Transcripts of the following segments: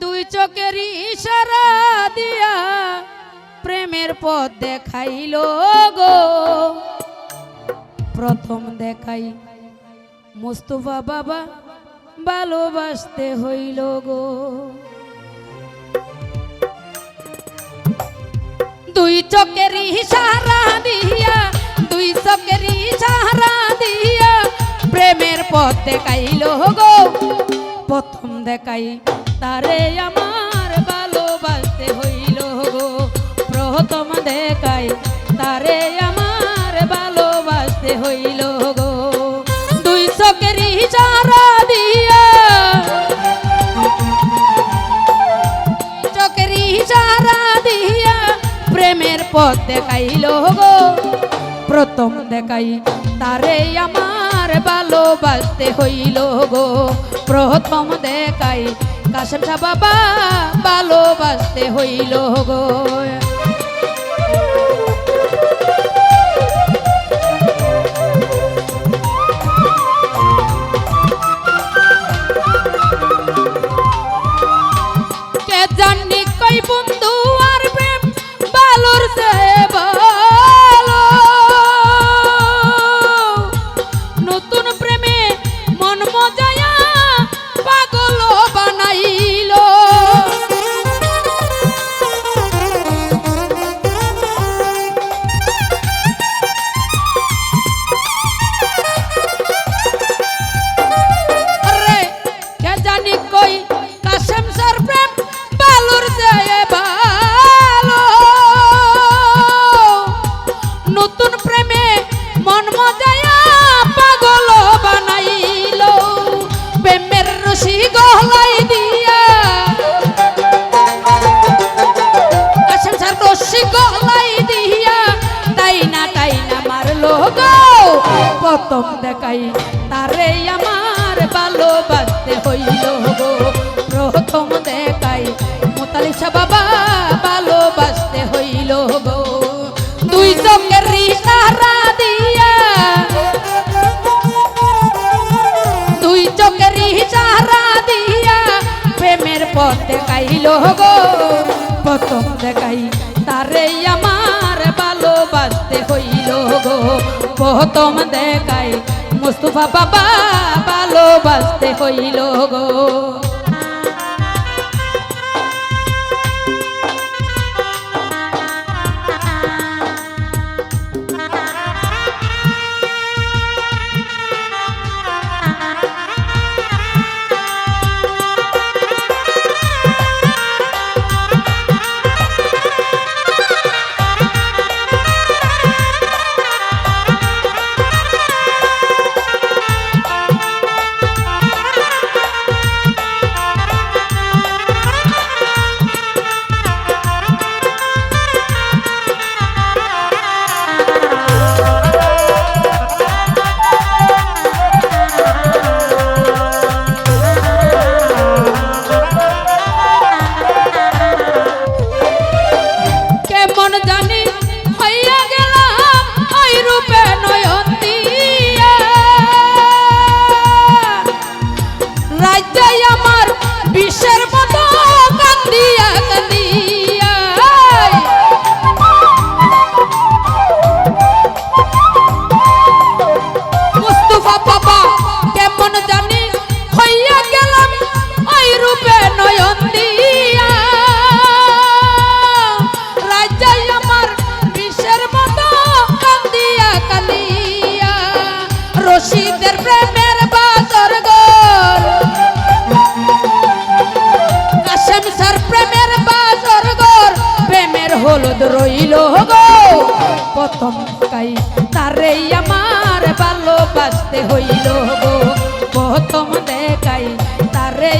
দুই চোখের ইশারা দিয়া প্রেমের পথ দেখাইল গো। প্রথম দেখাই মুস্তফা বাবা ভালোবাসতে হইল গো। দুই চোখের ইশারা দিয়া, দুই চোখের ইশারা দিয়া প্রেমের পথ দেখাইল গো। প্রথম দেখাই তারে আমার ভালোবাসতে হইল গো। প্রথম দেখাই তারে আমার ভালোবাসতে হইল গো। দুই চোখের ইশারা দিয়া চোখের ইশারা দিয়া প্রেমের পথ দেখাইল গো। প্রথম দেখাই তারে আমার ভালোবাসতে হইল গো। প্রথম দেখাই কাশেম শাহ বাবা হইল গো। রশি গলাই দিয়া। কাশেম সর রশি গলাই দিয়া। তাই না তাই না মারলো গো প্রথম দেখাই তারে আমার ভালোবাসতে হইল গো। প্রথম দেখাই মোতালিশা বাবা তারে আমার ভালোবাসতে হইল গো। প্রথম দেখাই মুস্তফা বাবা ভালোবাসতে হইল গো। রইল গো প্রথম কাই তারে আমার ভালোবাসতে হইল গো প্রথম দেখাই তারে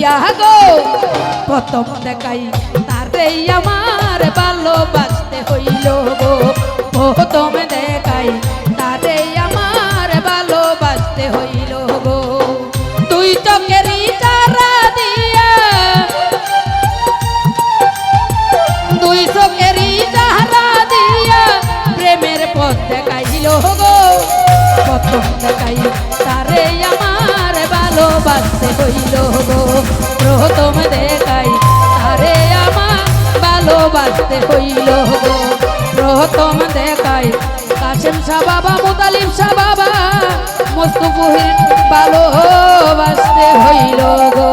লইয়া গো। প্রথম দেখাই তারে আমার ভালোবাসতে হইল গো। প্রথম দেখাই তারে আমার ভালোবাসতে হইল গো। তুই চকেরই তারা দিয়া, দুই চোখেরই তাহারা দিয়া প্রেমের পথ দেখাইল গো। প্রথম দেখাই তারে আমার ভালোবাসতে হইল গো। প্রথম দেখাই তারে আমার ভালোবাসতে হইল গো। প্রথম দেখাই, কাশেম শাহ বাবা মোতালিম শাহ বাবা মস্তফহির ভালোবাসতে হইল গো।